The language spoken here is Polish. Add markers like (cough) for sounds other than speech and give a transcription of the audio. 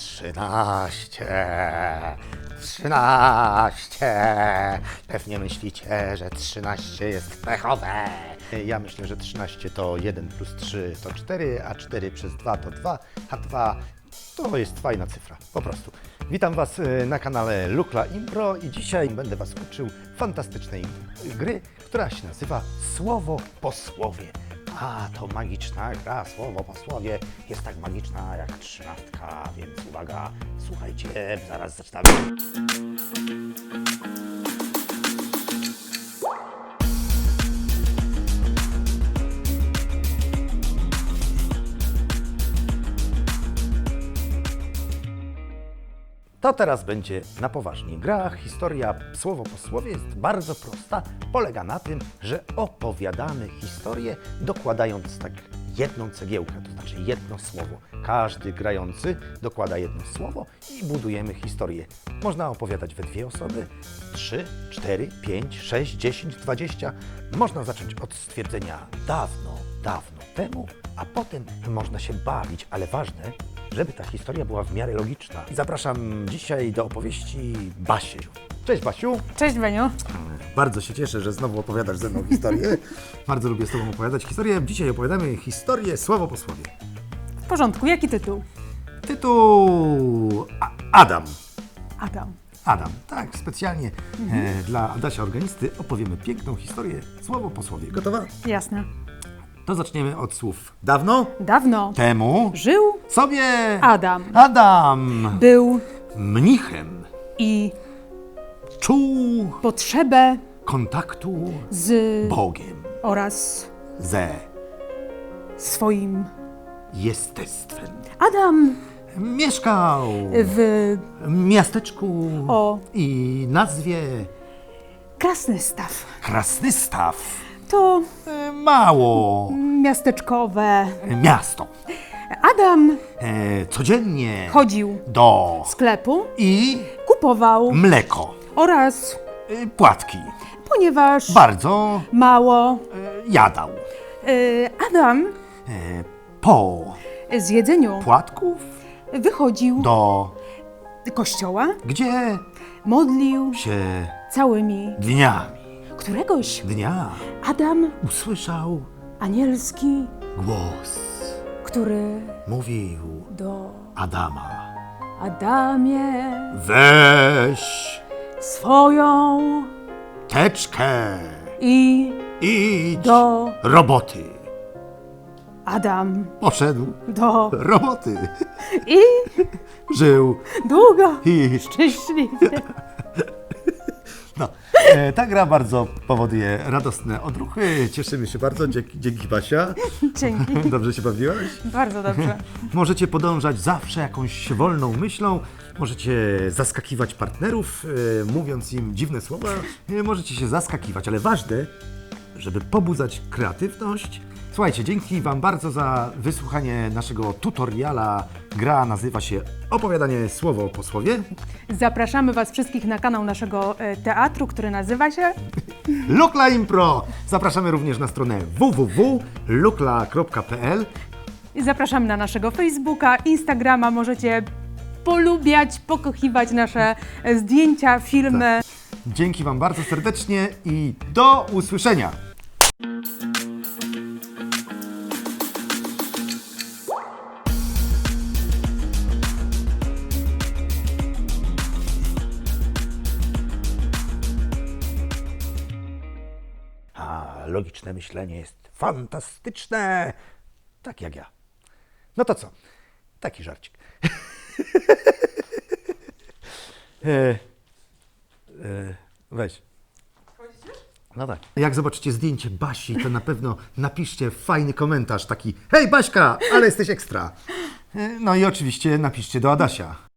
Trzynaście, trzynaście. Pewnie myślicie, że trzynaście jest pechowe. Ja myślę, że 13 to 1 plus 3 to 4, a 4 przez 2 to 2, a 2 to jest fajna cyfra, po prostu. Witam Was y, na kanale Lukla Impro i dzisiaj będę Was uczył fantastycznej gry, która się nazywa Słowo po słowie. A, to magiczna gra, słowo po słowie jest tak magiczna jak trzynastka, więc uwaga, słuchajcie, zaraz zaczynamy. To teraz będzie na poważnie. Gra, historia, słowo po słowie jest bardzo prosta. Polega na tym, że opowiadamy historię, dokładając tak jedną cegiełkę, to znaczy jedno słowo. Każdy grający dokłada jedno słowo i budujemy historię. Można opowiadać we dwie osoby, trzy, cztery, pięć, sześć, dziesięć, dwadzieścia. Można zacząć od stwierdzenia dawno, dawno temu, a potem można się bawić, ale ważne, żeby ta historia była w miarę logiczna. I zapraszam dzisiaj do opowieści Basię. Cześć Basiu. Cześć Beniu. Bardzo się cieszę, że znowu opowiadasz ze mną historię. (laughs) Bardzo lubię z Tobą opowiadać historię. Dzisiaj opowiadamy historię słowo po słowie. W porządku, jaki tytuł? Tytuł A- Adam. Adam. Adam, tak, specjalnie e, dla Adasia Organisty opowiemy piękną historię słowo po słowie. Gotowa? Jasne. To zaczniemy od słów dawno Dawno temu żył sobie Adam. Adam Był mnichem i czuł potrzebę kontaktu z Bogiem oraz ze swoim. jestestwem. Adam Mieszkał w w miasteczku O. i nazwie Krasnystaw. Krasnystaw. To E, Mało miasteczkowe. miasto. Adam E, codziennie chodził do do sklepu, i kupował mleko, oraz e, płatki. ponieważ Bardzo mało e, jadał. y, Adam E, po z jedzeniu płatków wychodził do kościoła, gdzie modlił się całymi. dniami, Któregoś dnia Adam usłyszał anielski, głos. który Mówił do Adama. Adamie Weź swoją teczkę i idź do roboty. Adam Poszedł do roboty. i Żył długo i... szczęśliwie. No, e, ta gra bardzo powoduje radosne odruchy. Cieszymy się bardzo. Dzięki, dzięki Basia. Dzięki. (laughs) Dobrze się bawiłaś? Bardzo dobrze. (laughs) Możecie podążać zawsze jakąś wolną myślą, możecie zaskakiwać partnerów, e, mówiąc im dziwne słowa, e, możecie się zaskakiwać, ale ważne, żeby pobudzać kreatywność. Słuchajcie, dzięki Wam bardzo za wysłuchanie naszego tutoriala. Gra nazywa się Opowiadanie słowo po słowie. Zapraszamy Was wszystkich na kanał naszego e, teatru, który nazywa się Lukla Impro! Zapraszamy również na stronę www.lukla.pl i zapraszamy na naszego Facebooka, Instagrama. Możecie polubiać, pokochiwać nasze e, zdjęcia, filmy. Dzięki Wam bardzo serdecznie i do usłyszenia! A logiczne myślenie jest fantastyczne, tak jak ja. No to co? Taki żarcik. (laughs) e, e, weź. No tak. Jak zobaczycie zdjęcie Basi, to na pewno napiszcie fajny komentarz taki Hej Baśka, ale jesteś ekstra. E, No i oczywiście napiszcie do Adasia.